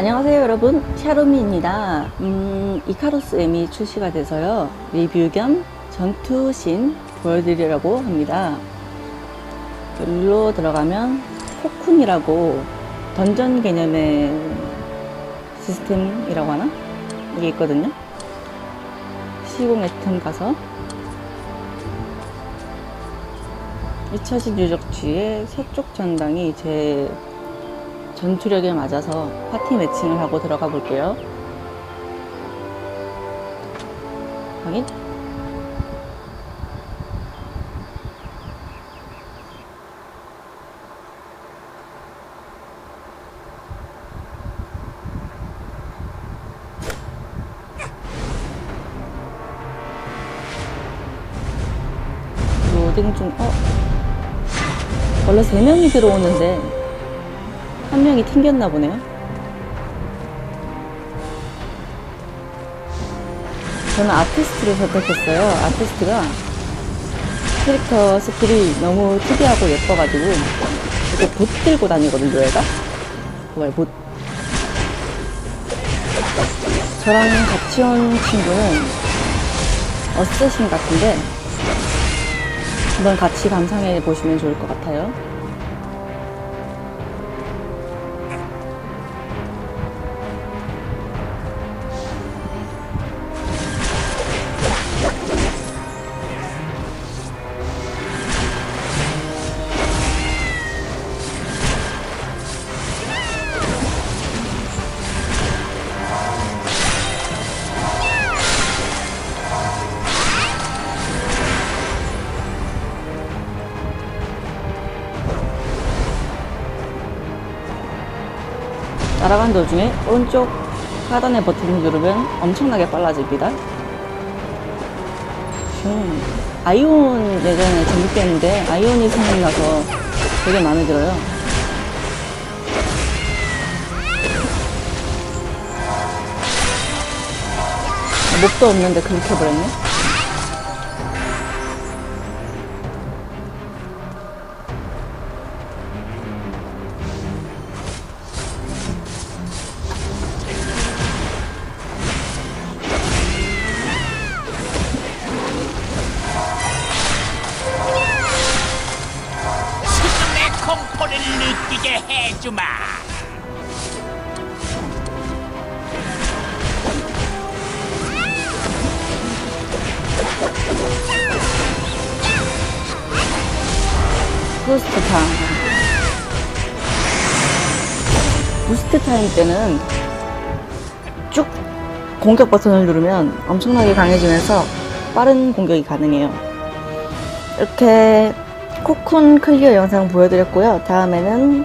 안녕하세요 여러분. 샤로미입니다. 음, 이카로스 M이 출시가 돼서요. 리뷰 겸 전투신 보여드리려고 합니다. 여기로 들어가면 코쿤이라고 던전 개념의 시스템이라고 하나? 이게 있거든요. 시공 애템 가서 2차식 유적지의 서쪽 전당이 제 전투력에 맞아서 파티 매칭을 하고 들어가 볼게요. 확인. 로딩 중, 어? 원래 3명이 들어오는데 한 명이 튕겼나 보네요. 저는 아티스트를 선택했어요. 아티스트가 캐릭터 스킬이 너무 특이하고 예뻐가지고 이렇게 봇 들고 다니거든요, 얘가. 뭐야, 봇. 저랑 같이 온 친구는 어쌔신 같은데 한번 같이 감상해 보시면 좋을 것 같아요. 날아간 도중에 오른쪽 하단의 버튼을 누르면 엄청나게 빨라집니다. 음, 아이온 예전에 재밌게 했는데 아이온이 생각나서 되게 마음에 들어요. 목도 없는데 그렇게 버렸네. 공포를 느끼게 해주마. 부스트 타임. 부스트 타임 때는 쭉 공격 버튼을 누르면 엄청나게 강해지면서 빠른 공격이 가능해요. 이렇게 코쿤 클리어 영상 보여드렸고요. 다음에는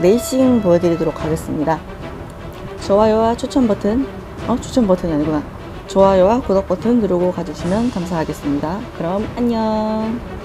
레이싱 보여드리도록 하겠습니다. 좋아요와 추천 버튼, 어, 추천 버튼이 아니구나. 좋아요와 구독 버튼 누르고 가주시면 감사하겠습니다. 그럼 안녕.